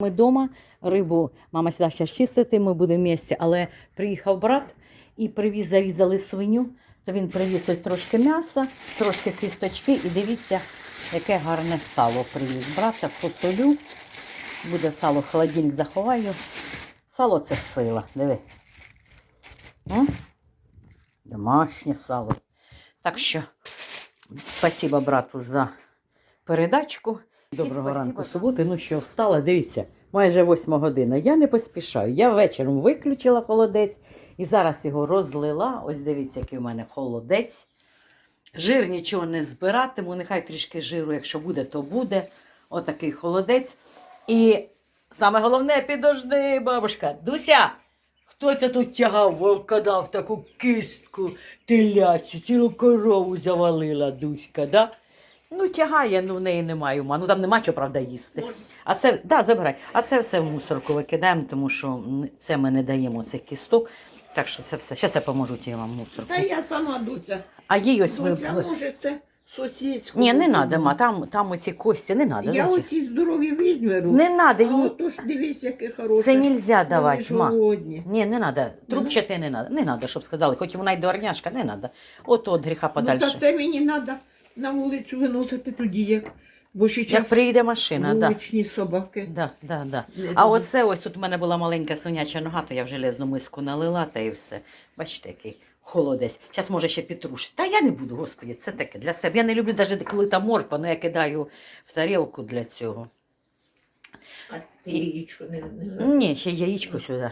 Ми вдома, рибу мама сюди зараз чистити, ми будемо в місті, але приїхав брат і привіз, зарізали свиню, то він привіз ось трошки м'яса, трошки кісточки і дивіться, яке гарне сало привіз. Брат, зараз посолю, буде сало, холодильник заховаю. Сало це сила, диви. М? Домашнє сало. Так що, спасибо брату за передачку. Доброго ранку суботи. Ну що, встала, дивіться, майже восьма година. Я не поспішаю. Я вечором виключила холодець і зараз його розлила. Ось дивіться, який у мене холодець. Жир нічого не збиратиму, нехай трішки жиру, якщо буде, то буде. Отакий холодець. І саме головне, підожди, бабушка. Дуся, хто це тут тягав, волкодав таку кістку телячу, цілу корову завалила Дуська, да? Ну, тягає, ну в неї немає ума. Ну там нема чого, правда, їсти. А це, да, забирай. А це все в мусорку викидаємо, тому що це ми не даємо цих кісток. Так що це все. Зараз я поможу ті вам мусорку. Та я сама Дуця. А їй ось ви. Може, це сусідську. Ні, не треба, ма, там, там оці кості, не треба. Я оці здорові візьмеру. Не треба, А їй... отож дивись, яке хороше. це нельзя давати, ма. голодні. Ні, не треба. Трубчати не треба. Не треба, щоб сказали, хоч вона й дворняшка, не треба. От от гріха Ну, та це мені треба на вулицю виносити тоді, як. Бо ще Як час приїде машина, так. Да. вуличні собаки. Да, да, да. А оце ось тут у мене була маленька соняча нога, то я в железну миску налила та і все. Бачите, який холодець. Зараз може ще петруш. Та я не буду, господі, це таке для себе. Я не люблю навіть коли там морква, але я кидаю в тарілку для цього. А ти яєчко не, не... Ні, ще яєчко сюди.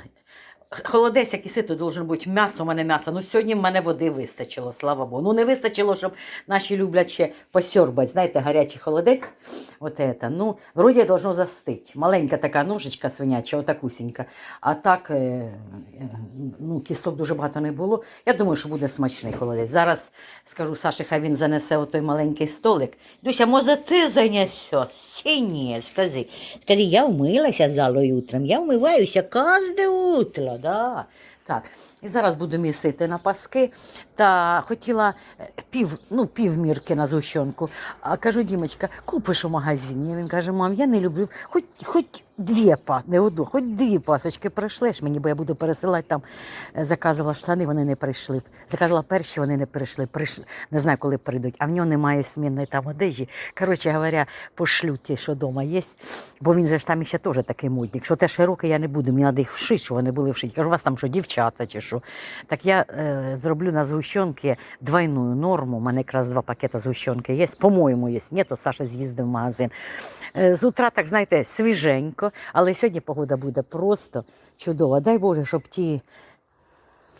Холодець, як і сито, должен бути м'ясо, у мене м'ясо. Ну сьогодні в мене води вистачило, слава Богу. Ну не вистачило, щоб наші люблять ще посьорбати. Знаєте, гарячий холодець. От это. Ну, вроді должно застити. Маленька така ножичка свиняча, отакусінька. А так, е, е, ну, кісток дуже багато не було. Я думаю, що буде смачний холодець. Зараз скажу Саші, хай він занесе отой маленький столик. Дуся, може ти занесеш? Чи ні? Скажи. Скажи, я вмилася залою утром, я вмиваюся кожне утро, да. Так, і зараз буду місити на паски. Та хотіла е, пів, ну, пів мірки на згущенку. А кажу, Дімочка, купиш у магазині. Він каже, мам, я не люблю. Хоч, хоч дві па, не одну, хоч дві пасочки прийшлеш мені, бо я буду пересилати там. Е, Заказувала штани, вони не прийшли. Заказувала перші, вони не прийшли. Прийшли. Не знаю, коли прийдуть. А в нього немає смінної там одежі. Коротше говоря, пошлю ті, що вдома є. Бо він же ж там ще теж такий модник. Що те широке я не буду, мені треба їх вшити, щоб вони були вшиті. Кажу, у вас там що, дівчата чи що. Так я е, зроблю на згущенки двойну норму. У мене якраз два пакети згущенки є. По-моєму, є. Ні, то Саша з'їздив в магазин. Е, з утра, так знаєте, свіженько, але сьогодні погода буде просто чудова. Дай Боже, щоб ті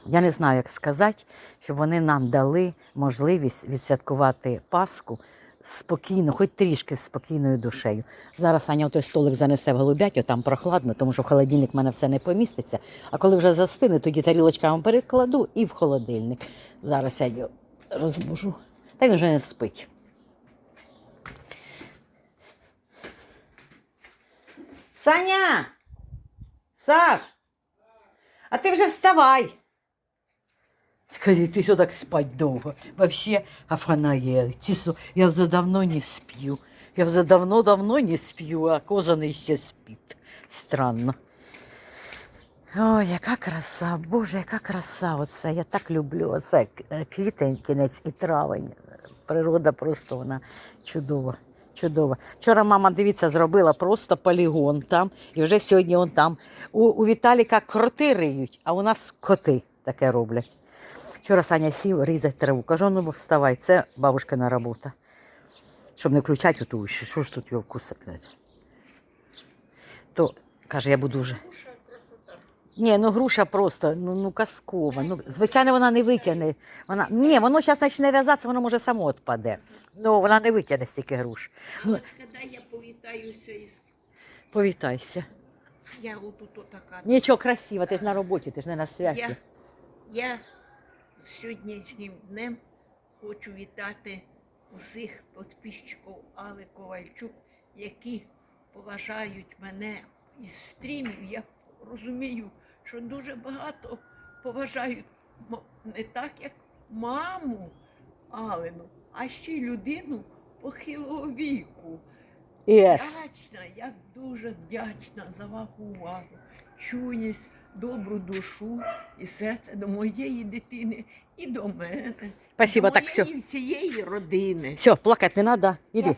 я не знаю, як сказати, щоб вони нам дали можливість відсвяткувати Пасху спокійно, хоч трішки з спокійною душею. Зараз Аня той столик занесе в голубятю, там прохладно, тому що в холодильник в мене все не поміститься. А коли вже застине, тоді тарілочками перекладу і в холодильник. Зараз я його розбужу. Та він вже не спить. Саня! Саш! А ти вже вставай! Скажи, ты что так спать долго? Вообще, Афанаель, Тису, я уже давно не сплю. Я уже давно-давно не сплю, а козаний ще спить. Странно. Ой, яка краса, Боже, яка краса оце. Я так люблю оце е, квітень, кінець і травень. Природа просто вона чудова. Чудова. Вчора мама, дивіться, зробила просто полігон там, і вже сьогодні он там. У, у Віталіка кроти риють, а у нас коти таке роблять. Вчора Саня сів різати траву. Кажу, ну вставай, це бабушкина робота. Щоб не включати оту, що, що ж тут його кусати. То каже, я буду вже. Ні, ну груша просто, ну, ну казкова. Ну, звичайно, вона не витягне. Вона... Ні, воно зараз почне в'язатися, воно може само відпаде. Ну, вона не витягне стільки груш. Ну, дай я повітаюся із... повітайся. Я отут отака. Нічого красиво, ти ж на роботі, ти ж не на святі. Я, я сьогоднішнім днем хочу вітати усіх підписчиків Алли Ковальчук, які поважають мене із стрімів. Я розумію, що дуже багато поважають не так, як маму Алину, а ще й людину похилого віку. ІС. Вдячна, я дуже вдячна за вашу увагу, чуйність, добру душу і серце до моєї дитини і до мене. Спасибо, до так все. моєї всієї родини. Все, плакать не надо. Іди.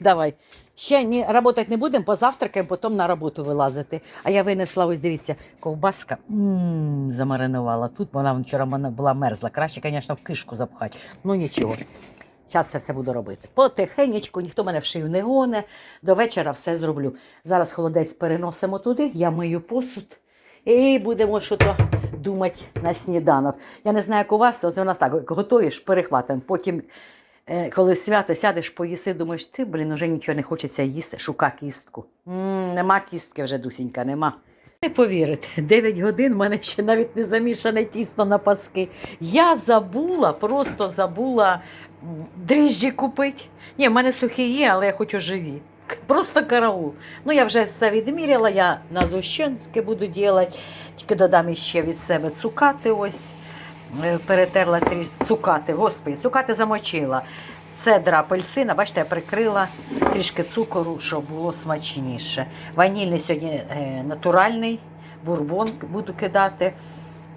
Давай. Ще ні, работать не будемо, позавтракаємо, потім на роботу вилазити. А я винесла, ось дивіться, ковбаска м замаринувала. Тут вона вчора в мене була мерзла. Краще, звісно, в кишку запхати. Ну нічого. Зараз це все буду робити. Потихенечку, ніхто мене в шию не гоне. До вечора все зроблю. Зараз холодець переносимо туди, я мию посуд і будемо щось думати на сніданок. Я не знаю, як у вас, оце в нас так, готуєш, перехватом, потім Е, коли свято сядеш, поїси, думаєш, ти, блін, уже нічого не хочеться їсти, шука кістку. м нема кістки вже, Дусінька, нема. Не повірите, 9 годин в мене ще навіть не замішане тісто на паски. Я забула, просто забула дріжджі купити. Ні, в мене сухі є, але я хочу живі. Просто караул. Ну, я вже все відміряла, я на зущенське буду робити. Тільки додам іще від себе цукати ось. Е, перетерла цукати, господи, цукати замочила. Цедра апельсина, бачите, я прикрила трішки цукору, щоб було смачніше. Ванільний сьогодні е, натуральний, бурбон буду кидати.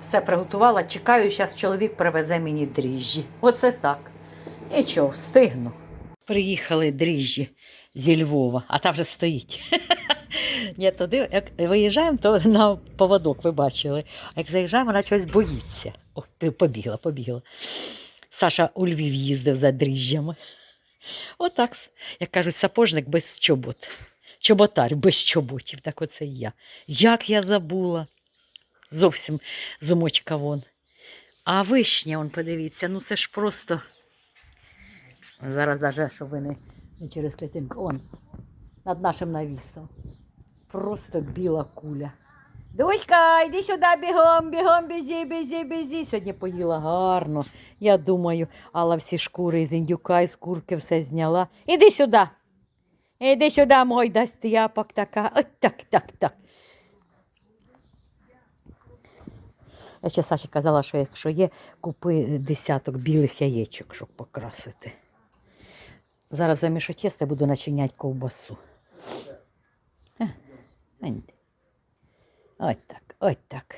Все приготувала. Чекаю, зараз чоловік привезе мені дріжджі. Оце так. Нічого, встигну. Приїхали дріжджі зі Львова, а та вже стоїть. Ні, туди, як виїжджаємо, то на поводок ви бачили. А як заїжджаємо, вона чогось боїться. О, побігла, побігла. Саша у Львів їздив за дріжджами. Отак, як кажуть, сапожник без чобот. Чоботар без чоботів, так оце і я. Як я забула. Зовсім зумочка вон. А вишня, он, подивіться, ну це ж просто. Зараз навіть, щоб ви не, не через клітинку. Он, над нашим навісом. Просто біла куля. Дуська, йди сюди бігом, бігом, бізі, бізі, бізі. Сьогодні поїла гарно. Я думаю, Алла всі шкури з індюка, і з курки все зняла. Іди сюди. Іди сюди, мой дасть япок така. От так, так, так. Я ще Саші казала, що якщо є, купи десяток білих яєчок, щоб покрасити. Зараз замішу тісто буду начиняти ковбасу. Е. Ось так, ось так.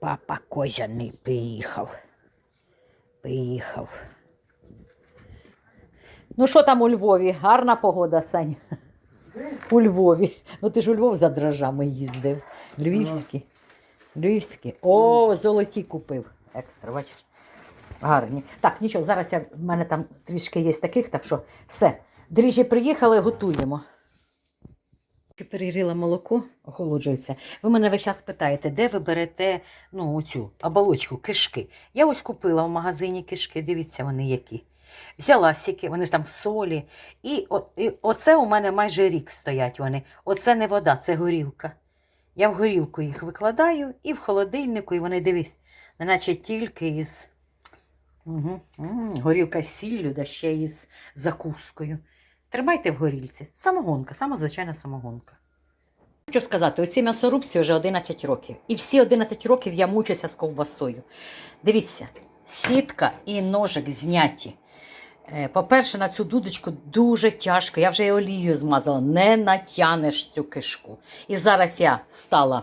Папа козяний приїхав. Приїхав. Ну, що там у Львові? Гарна погода, Сань. У Львові. Ну ти ж у Львов за дрожжами їздив. Львівські. Львівські. О, золоті купив. Екстра, бачиш? Гарні. Так, нічого, зараз я, в мене там трішки є таких, так що все. Дріжджі приїхали, готуємо. Перегріла молоко, охолоджується. Ви мене весь час питаєте, де ви берете ну, оцю оболочку, кишки. Я ось купила в магазині кишки, дивіться, вони які. Взяла сіки, вони ж там солі. І, о, і оце у мене майже рік стоять вони. Оце не вода, це горілка. Я в горілку їх викладаю і в холодильнику, і вони дивись, неначе тільки із угу. горілка з сіллю, да ще із закускою. Тримайте в горілці. Самогонка, сама звичайна самогонка. Хочу сказати, усі м'ясорубці вже 11 років. І всі 11 років я мучуся з ковбасою. Дивіться, сітка і ножик зняті. Е, По-перше, на цю дудочку дуже тяжко. Я вже і олією змазала. Не натянеш цю кишку. І зараз я стала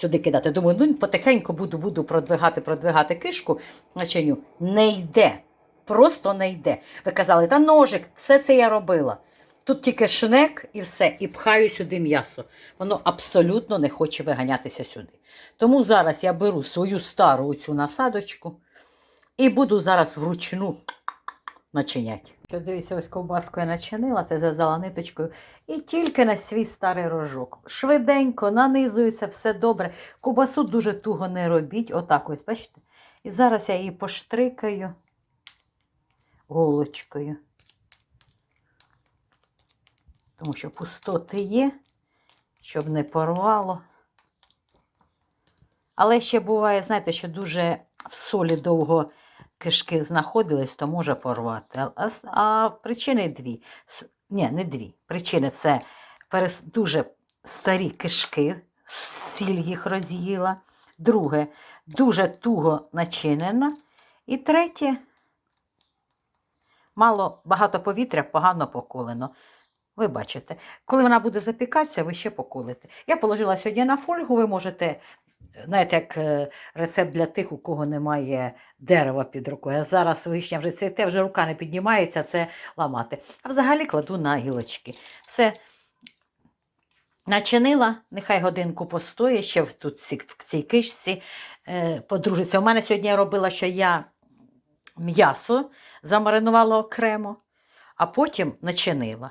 сюди кидати. Думаю, ну потихеньку буду, буду продвигати, продвигати кишку. Начиню. Не йде. Просто не йде. Ви казали, та ножик, все це я робила. Тут тільки шнек і все, і пхаю сюди м'ясо. Воно абсолютно не хоче виганятися сюди. Тому зараз я беру свою стару цю насадочку і буду зараз вручну начиняти. Що дивіться, ось ковбаску я начинила, це зв'язала ниточкою. І тільки на свій старий рожок. Швиденько нанизується, все добре. Ковбасу дуже туго не робіть. Отак ось, бачите? І зараз я її поштрикаю голочкою. Тому що пустоти є, щоб не порвало. Але ще буває, знаєте, що дуже в солі довго кишки знаходились, то може порвати. А, а, причини дві. Ні, не дві. Причини це перес, дуже старі кишки, сіль їх роз'їла. Друге, дуже туго начинена. І третє, мало багато повітря, погано поколено. Ви бачите, коли вона буде запікатися, ви ще поколите. Я положила сьогодні на фольгу, ви можете, знаєте, як е, рецепт для тих, у кого немає дерева під рукою. А зараз вишня вже цвіте, вже рука не піднімається це ламати. А взагалі кладу на гілочки. Все. Начинила, нехай годинку постоє, ще в, тут в цій кишці е, подружиться. У мене сьогодні я робила, що я м'ясо замаринувала окремо, а потім начинила.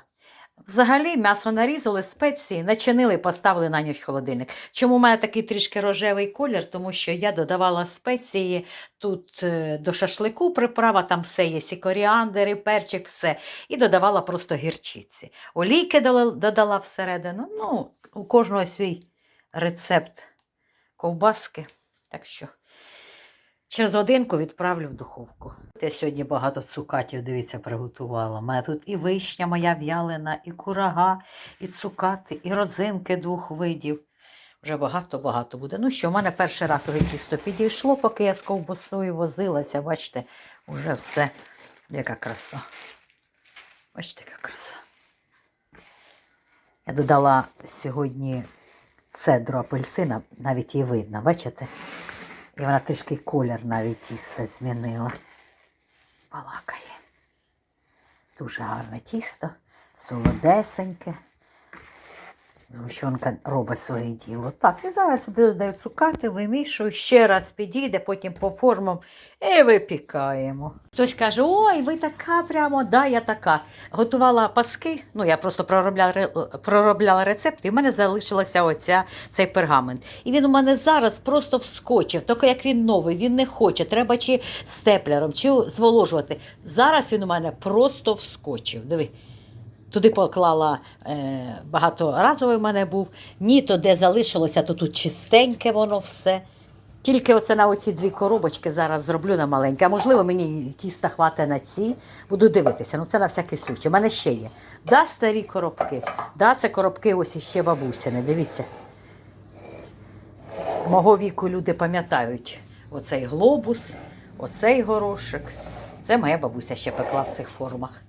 Взагалі м'ясо нарізали, спеції, начинили поставили на ніч в холодильник. Чому у мене такий трішки рожевий колір? Тому що я додавала спеції тут е, до шашлику приправа, там все є, і коріандр, і перчик, все. І додавала просто гірчиці. Олійки додала всередину. Ну, у кожного свій рецепт ковбаски. Так що через годинку відправлю в духовку. Я сьогодні багато цукатів, дивіться, приготувала. У мене тут і вишня моя в'ялена, і курага, і цукати, і родзинки двох видів. Вже багато-багато буде. Ну що, в мене перший раз уже тісто підійшло, поки я з ковбасою возилася. Бачите, вже все. Яка краса. Бачите, яка краса. Я додала сьогодні цедру апельсина, навіть її видно, бачите? І вона трішки колір навіть тіста змінила. Балакає. Дуже гарне тісто, солодесеньке. Згущенка робить своє діло. Так, і зараз сюди додаю цукати, вимішую, ще раз підійде, потім по формам і випікаємо. Хтось каже: ой, ви така прямо, да, я така. Готувала паски, ну я просто проробляла, проробляла рецепт, і в мене залишилася оця, цей пергамент. І він у мене зараз просто вскочив, тільки як він новий, він не хоче. Треба чи степлером, чи зволожувати. Зараз він у мене просто вскочив. Диви. Туди поклала е, багаторазовий в мене був. Ні, то де залишилося, то тут чистеньке воно все. Тільки оце на оці дві коробочки зараз зроблю на маленьке. Можливо, мені тіста хватить на ці. Буду дивитися. Ну це на всякий случай. У мене ще є. Да, старі коробки. Да, це коробки ось іще бабусини. Дивіться. Мого віку люди пам'ятають оцей глобус, оцей горошок. Це моя бабуся ще пекла в цих формах.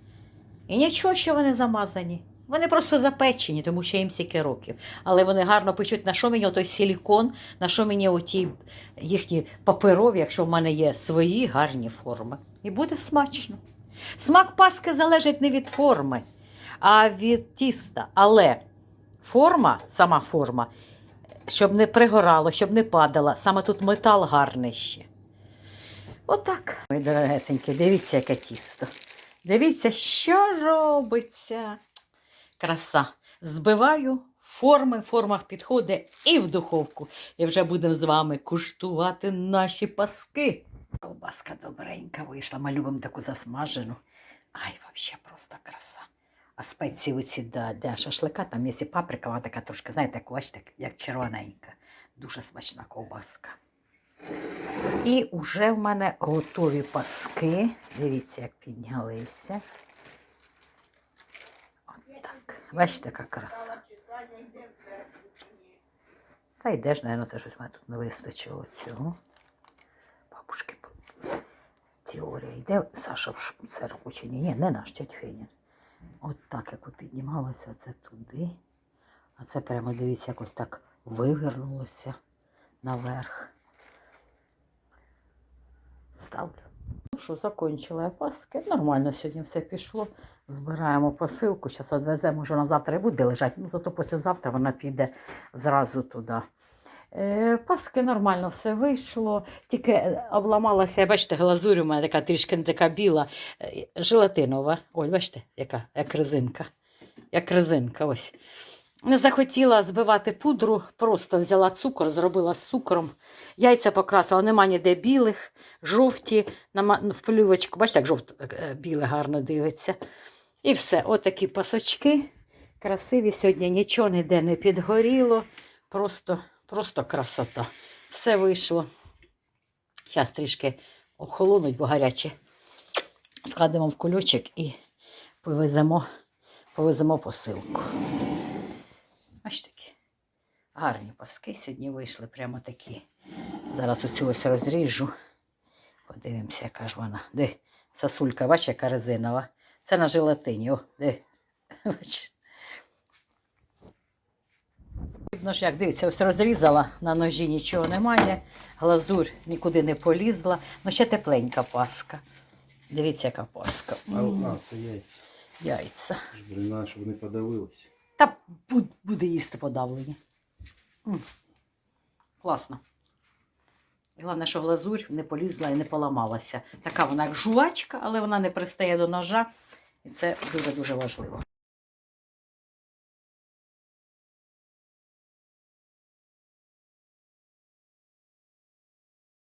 І нічого, що вони замазані. Вони просто запечені, тому що їм стільки років. Але вони гарно печуть, на що мені той силікон, на що мені оті їхні паперові, якщо в мене є свої гарні форми. І буде смачно. Смак паски залежить не від форми, а від тіста. Але форма, сама форма, щоб не пригорало, щоб не падала, саме тут метал гарний ще. Отак. Мої дорогесенькі, дивіться, яке тісто. Дивіться, що робиться. Краса. Збиваю форми, в формах підходить і в духовку. І вже будемо з вами куштувати наші паски. Ковбаска добренька вийшла. Ми любимо таку засмажену. Ай, взагалі просто краса. А спеції оці для, для шашлика, там є і паприка, вона така трошки, знаєте, як, бачите, як червоненька. Дуже смачна ковбаска. І вже в мене готові паски. Дивіться, як піднялися. От так. Бачите, яка краса. Та йде ж, мабуть, це щось мене тут не вистачило цього. Бабушки, теорія йде. Саша в ш- це робоче. Ні, ні, не наш тьоть Феня. От так, як піднімалося, це туди. А це прямо, дивіться, якось так вивернулося наверх. Ставлю. Ну що, закончила я паски. Нормально сьогодні все пішло. Збираємо посилку. Зараз відвеземо, може вона завтра і буде лежати. Ну, зато післязавтра вона піде зразу туди. Е, Паски нормально все вийшло, тільки е, обламалася, бачите, глазурь у мене така трішки не така біла, е, желатинова. Ой, бачите, яка, як резинка. Як резинка, ось. Не захотіла збивати пудру, просто взяла цукор, зробила з цукром. Яйця покрасила, нема ніде білих, жовті, нама- в плювочку, бачите, як жовт е, біле гарно дивиться. І все, отакі пасочки красиві. Сьогодні нічого ніде не підгоріло. Просто, просто красота. Все вийшло. Зараз трішки охолонуть, бо гаряче. Складемо в кульочок і повеземо, повеземо посилку. Ось такі. Гарні паски сьогодні вийшли, прямо такі. Зараз оцю ось розріжу. Подивимося, яка ж вона. Де? Сосулька, бачиш, яка резинова. Це на желатині. О, де? Бач. видно ж як. Дивіться, ось розрізала на ножі, нічого немає. Глазурь нікуди не полізла. Ну ще тепленька паска. Дивіться, яка паска. А, а, це яйця. Яйця. Ж, Блін, щоб вони подавилися. Та буде їсти подавлені. Класно. І Головне, що глазурь не полізла і не поламалася. Така вона як жувачка, але вона не пристає до ножа. І це дуже-дуже важливо.